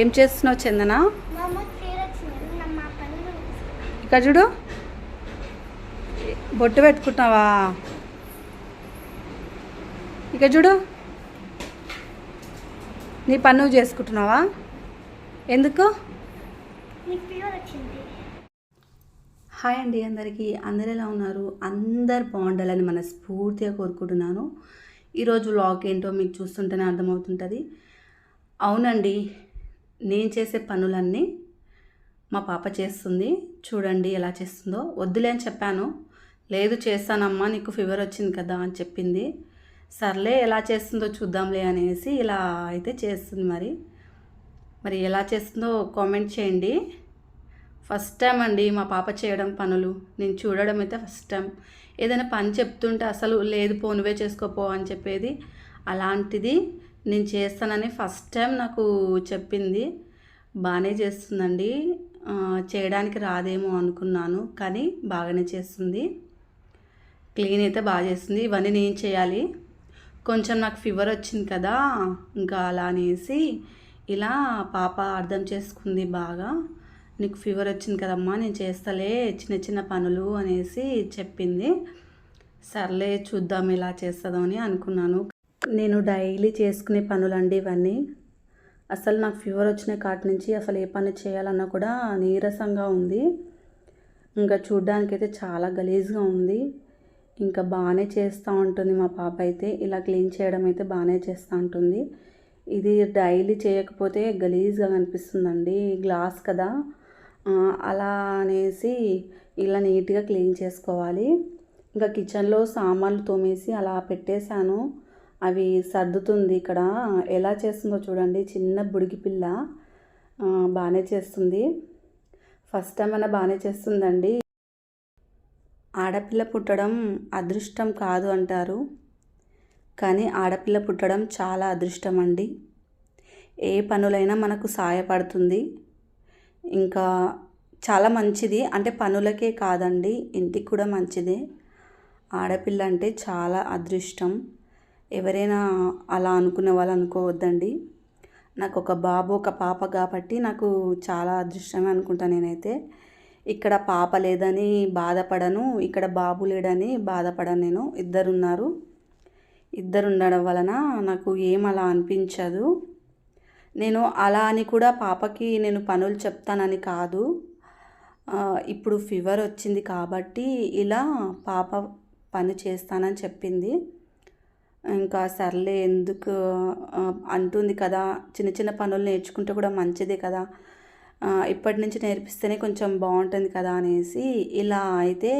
ఏం చేస్తున్నావు చందన? ఇక్కడ చూడు. బొట్టు పెట్టుకుంటున్నావా? ఇక చూడు. నీ పని నువ్వు చేసుకుంటున్నావా? ఎందుకు? హాయ్ అండి అందరికీ. అందరు ఎలా ఉన్నారు? అందరు బాగుండాలని మనస్ఫూర్తిగా కోరుకుంటున్నాను. ఈరోజు వ్లాగ్ ఏంటో మీకు చూస్తుంటేనే అర్థమవుతుంటుంది. అవునండి. నేను చేసే పనులన్నీ మా పాప చేస్తుంది. చూడండి ఎలా చేస్తుందో. వద్దులే అని చెప్పాను. లేదు చేస్తానమ్మా నీకు ఫీవర్ వచ్చింది కదా అని చెప్పింది. సర్లే ఎలా చేస్తుందో చూద్దాంలే అనేసి ఇలా అయితే చేస్తుంది మరి. మరి ఎలా చేస్తుందో కామెంట్ చేయండి. ఫస్ట్ టైం అండి మా పాప చేయడం పనులు. నేను చూడడం అయితే ఫస్ట్ టైం ఏదైనా పని చెప్తుంటే అసలు లేదు పో నువ్వే చేసుకోపో అని చెప్పేది అలాంటిది. నేను చేస్తానని ఫస్ట్ టైం నాకు చెప్పింది. బాగానే చేస్తుందండి. చేయడానికి రాదేమో అనుకున్నాను కానీ బాగానే చేస్తుంది. క్లీన్ అయితే బాగా చేస్తుంది. ఇవన్నీ నేను చేయాలి. కొంచెం నాకు ఫీవర్ వచ్చింది కదా ఇంకా అలా అనేసి ఇలా పాప అర్థం చేసుకుంది బాగా. నీకు ఫీవర్ వచ్చింది కదమ్మా నేను చేస్తలే చిన్న చిన్న పనులు అనేసి చెప్పింది. సర్లే చూద్దాం ఎలా చేస్తుందో అని అనుకున్నాను. నేను డైలీ చేసుకునే పనులండి ఇవన్నీ. అసలు నాకు ఫీవర్ వచ్చిన కాటి నుంచి అసలు ఏ పని చేయాలన్నా కూడా నీరసంగా ఉంది. ఇంకా చూడ్డానికైతే చాలా గలీజ్గా ఉంది. ఇంకా బాగానే చేస్తూ ఉంటుంది మా పాప అయితే. ఇలా క్లీన్ చేయడం అయితే బాగానే చేస్తూ ఉంటుంది. ఇది డైలీ చేయకపోతే గలీజ్గా కనిపిస్తుందండి. గ్లాస్ కదా. అలా అనేసి ఇలా నీట్గా క్లీన్ చేసుకోవాలి. ఇంకా కిచెన్లో సామాన్లు తోమేసి అలా పెట్టేశాను. అవి సర్దుతుంది ఇక్కడ. ఎలా చేస్తుందో చూడండి. చిన్న బుడిగి పిల్ల బాగానే చేస్తుంది. ఫస్ట్ టైం అన్న బాగానే చేస్తుందండి. ఆడపిల్ల పుట్టడం అదృష్టం కాదు అంటారు. కానీ ఆడపిల్ల పుట్టడం చాలా అదృష్టం అండి ఏ పనులైనా మనకు సహాయపడుతుంది ఇంకా చాలా మంచిది. అంటే పనులకే కాదండి. ఇంటికి కూడా మంచిదే. ఆడపిల్ల అంటే చాలా అదృష్టం. ఎవరైనా అలా అనుకునే వాళ్ళు అనుకోవద్దండి. నాకు ఒక బాబు ఒక పాప కాబట్టి నాకు చాలా అదృష్టమే అనుకుంటాను నేనైతే. ఇక్కడ పాప లేదని బాధపడను ఇక్కడ బాబు లేడని బాధపడను నేను. ఇద్దరున్నారు. ఇద్దరు ఉండడం వలన నాకు ఏం అలా అనిపించదు. నేను అలా అని కూడా పాపకి నేను పనులు చెప్తానని కాదు. ఇప్పుడు ఫీవర్ వచ్చింది కాబట్టి ఇలా పాప పని చేస్తానని చెప్పింది. ఇంకా సర్లే ఎందుకు అంటుంది కదా. చిన్న చిన్న పనులు నేర్చుకుంటే కూడా మంచిదే కదా. ఇప్పటి నుంచి నేర్పిస్తేనే కొంచెం బాగుంటుంది కదా అనేసి ఇలా అయితే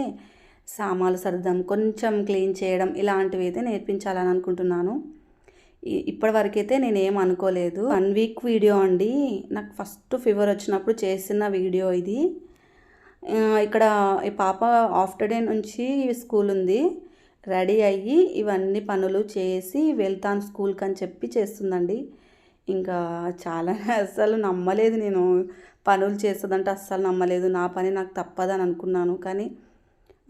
సామాలు సర్దడం కొంచెం క్లీన్ చేయడం ఇలాంటివి అయితే నేర్పించాలని అనుకుంటున్నాను. ఇప్పటివరకైతే నేనేం అనుకోలేదు. వన్ వీక్ వీడియో అండి. నాకు ఫస్ట్ ఫీవర్ వచ్చినప్పుడు చేసిన వీడియో ఇది. ఇక్కడ ఈ పాప ఆఫ్టర్ డే నుంచి స్కూల్ ఉంది. రెడీ అయ్యి ఇవన్నీ పనులు చేసి వెళ్తాను స్కూల్కి అని చెప్పి చేస్తుందండి. ఇంకా చాలా అస్సలు నమ్మలేదు నేను పనులు చేస్తుందంటే అస్సలు నమ్మలేదు. నా పని నాకు తప్పదని అనుకున్నాను కానీ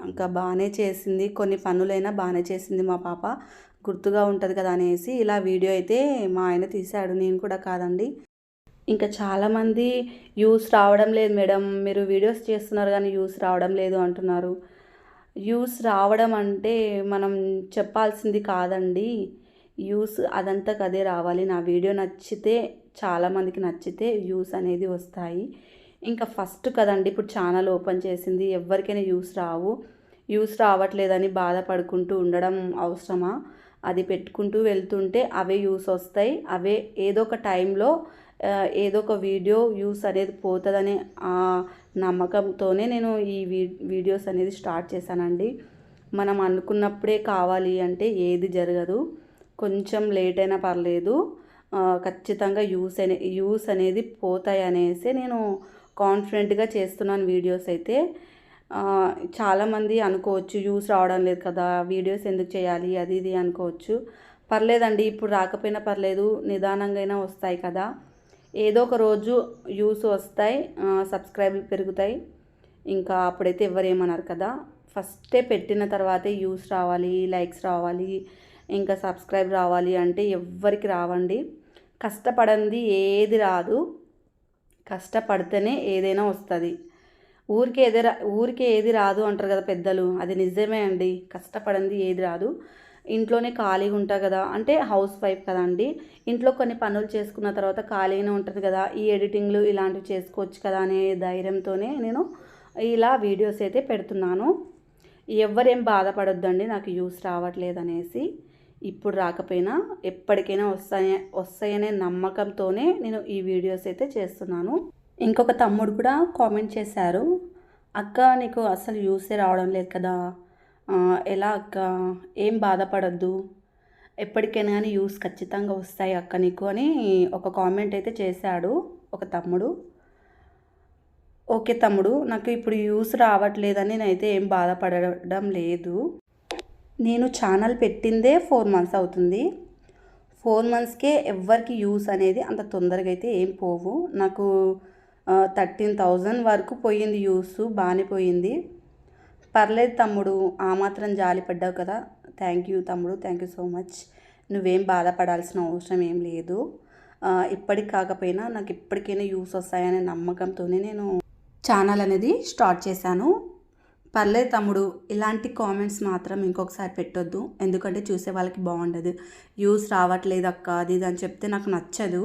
ఇంకా బాగానే చేసింది. కొన్ని పనులైనా బాగానే చేసింది మా పాప. గుర్తుగా ఉంటుంది కదా అనేసి ఇలా వీడియో అయితే మా ఆయన తీశాడు. నేను కూడా కాదండి. ఇంకా చాలామంది యూస్ రావడం లేదు మేడం. మీరు వీడియోస్ చేస్తున్నారు కానీ యూస్ రావడం లేదు అంటున్నారు. యూస్ రావడం అంటే మనం చెప్పాల్సింది కాదండి. యూస్ అదంతకు అదే రావాలి. నా వీడియో నచ్చితే చాలామందికి నచ్చితే వ్యూస్ అనేది వస్తాయి. ఇంకా ఫస్ట్ కదండి ఇప్పుడు ఛానల్ ఓపెన్ చేసింది ఎవరికైనా యూస్ రావు. యూస్ రావట్లేదని బాధపడుకుంటూ ఉండడం అవసరమా? అది పెట్టుకుంటూ వెళ్తుంటే అవే యూస్ వస్తాయి. అవే ఏదో ఒక టైంలో ఏదో ఒక వీడియో యూస్ అనేది పోతుందనే ఆ నమ్మకంతోనే నేను ఈ వీ వీడియోస్ అనేది స్టార్ట్ చేశానండి. మనం అనుకున్నప్పుడే కావాలి అంటే ఏది జరగదు. కొంచెం లేట్ అయినా పర్లేదు. ఖచ్చితంగా యూస్ అనే యూస్ అనేది పోతాయి అనేసి నేను కాన్ఫిడెంట్గా చేస్తున్నాను వీడియోస్ అయితే. చాలామంది అనుకోవచ్చు యూస్ రావడం లేదు కదా వీడియోస్ ఎందుకు చేయాలి అది ఇది అనుకోవచ్చు. పర్లేదండి ఇప్పుడు రాకపోయినా పర్లేదు నిదానంగా అయినా వస్తాయి కదా. ఏదో ఒక రోజు యూస్ వస్తాయి సబ్స్క్రైబ్ పెరుగుతాయి. ఇంకా అప్పుడైతే ఎవరేమన్నారు కదా ఫస్టే పెట్టిన తర్వాతే యూస్ రావాలి లైక్స్ రావాలి ఇంకా సబ్స్క్రైబ్ రావాలి అంటే ఎవ్వరికి రావండి. కష్టపడంది ఏది రాదు కష్టపడితేనే ఏదైనా వస్తుంది. ఊరికే ఏది రా ఊరికే ఏది రాదు అంటారు కదా పెద్దలు అది నిజమే అండి. కష్టపడింది ఏది రాదు. ఇంట్లోనే ఖాళీగా ఉంటా కదా అంటే హౌస్ వైఫ్ కదండి. ఇంట్లో కొన్ని పనులు చేసుకున్న తర్వాత ఖాళీగానే ఉంటుంది కదా ఈ ఎడిటింగ్లు ఇలాంటివి చేసుకోవచ్చు కదా అనే ధైర్యంతోనే నేను ఇలా వీడియోస్ అయితే పెడుతున్నాను. ఎవరేం బాధపడొద్దండి నాకు యూస్ రావట్లేదు అనేసి ఇప్పుడు రాకపోయినా ఎప్పటికైనా వస్తాయి వస్తాయనే నమ్మకంతోనే నేను ఈ వీడియోస్ అయితే చేస్తున్నాను. ఇంకొక తమ్ముడు కూడా కామెంట్ చేశారు అక్క నీకు అసలు యూసే రావడం లేదు కదా ఎలా అక్క? ఏం బాధపడద్దు. ఎప్పటికైనా కానీ యూస్ ఖచ్చితంగా వస్తాయి అక్క నీకు అని ఒక కామెంట్ అయితే చేశాడు ఒక తమ్ముడు. ఓకే తమ్ముడు నాకు ఇప్పుడు యూస్ రావట్లేదని నేనైతే ఏం బాధపడడం లేదు. నేను ఛానల్ పెట్టిందే ఫోర్ మంత్స్ అవుతుంది. ఫోర్ మంత్స్కే ఎవ్వరికి యూస్ అనేది అంత తొందరగా అయితే ఏం పోవు. నాకు థర్టీన్ థౌజండ్ వరకు పోయింది యూస్ బాగానే పోయింది. పర్లేదు తమ్ముడు ఆ మాత్రం జాలి పడ్డావు కదా. థ్యాంక్ యూ తమ్ముడు థ్యాంక్ యూ సో మచ్ నువ్వేం బాధపడాల్సిన అవసరం ఏం లేదు. ఇప్పటికి కాకపోయినా నాకు ఇప్పటికైనా యూస్ వస్తాయనే నమ్మకంతోనే నేను ఛానల్ అనేది స్టార్ట్ చేశాను. పర్లేదు తమ్ముడు ఇలాంటి కామెంట్స్ మాత్రం ఇంకొకసారి పెట్టొద్దు. ఎందుకంటే చూసే వాళ్ళకి బాగుండదు. వ్యూస్ రావట్లేదు అక్క అది ఇది అని చెప్తే నాకు నచ్చదు.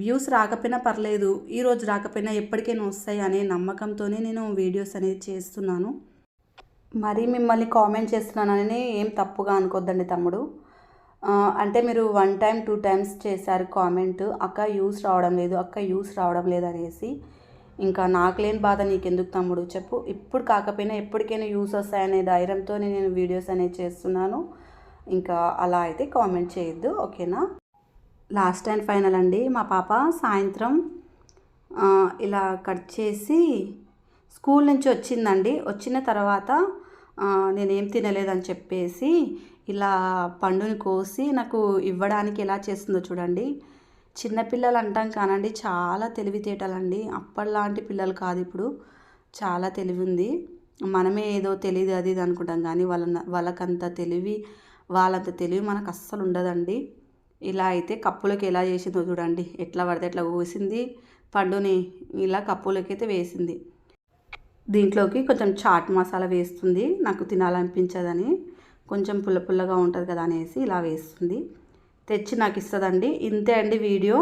వ్యూస్ రాకపోయినా పర్లేదు ఈరోజు రాకపోయినా ఎప్పటికైనా వస్తాయి అనే నమ్మకంతోనే నేను వీడియోస్ అనేది చేస్తున్నాను. మరి మిమ్మల్ని కామెంట్ చేస్తున్నానని ఏం తప్పుగా అనుకోద్దండి తమ్ముడు. అంటే మీరు వన్ టైం టూ టైమ్స్ చేశారు కామెంట్ అక్క యూస్ రావడం లేదు అక్క యూస్ రావడం లేదు అనేసి. ఇంకా నాకు లేని బాధ నీకెందుకు తమ్ముడు? చెప్పు. ఇప్పుడు కాకపోయినా ఎప్పటికైనా యూస్ వస్తాయనే ధైర్యంతో నేను వీడియోస్ అనేవి చేస్తున్నాను. ఇంకా అలా అయితే కామెంట్ చేయొద్దు ఓకేనా? లాస్ట్ అండ్ ఫైనల్ అండి. మా పాప సాయంత్రం ఇలా కట్ చేసి స్కూల్ నుంచి వచ్చిందండి. వచ్చిన తర్వాత నేనేం తినలేదని చెప్పేసి ఇలా పండుని కోసి నాకు ఇవ్వడానికి ఎలా చేస్తుందో చూడండి. చిన్నపిల్లలు అంటాం కానండి చాలా తెలివితేటలండి. అప్పటిలాంటి పిల్లలు కాదు ఇప్పుడు. చాలా తెలివి ఉంది మనమే ఏదో తెలియదు అది ఇది అనుకుంటాం కానీ వాళ్ళ వాళ్ళకంత తెలివి వాళ్ళంత తెలివి మనకు అస్సలు ఉండదండి. ఇలా అయితే కప్పులకి ఎలా చేసిందో చూడండి. ఎట్లా పడితే ఎట్లా కోసింది. పండుని ఇలా కప్పులకి అయితే వేసింది. దీంట్లోకి కొంచెం చాట్ మసాలా వేస్తుంది. నాకు తినాలనిపించదని కొంచెం పుల్ల పుల్లగా ఉంటుంది కదా అనేసి ఇలా వేస్తుంది. తెచ్చి నాకు ఇస్తుందండి. ఇంతే అండి వీడియో.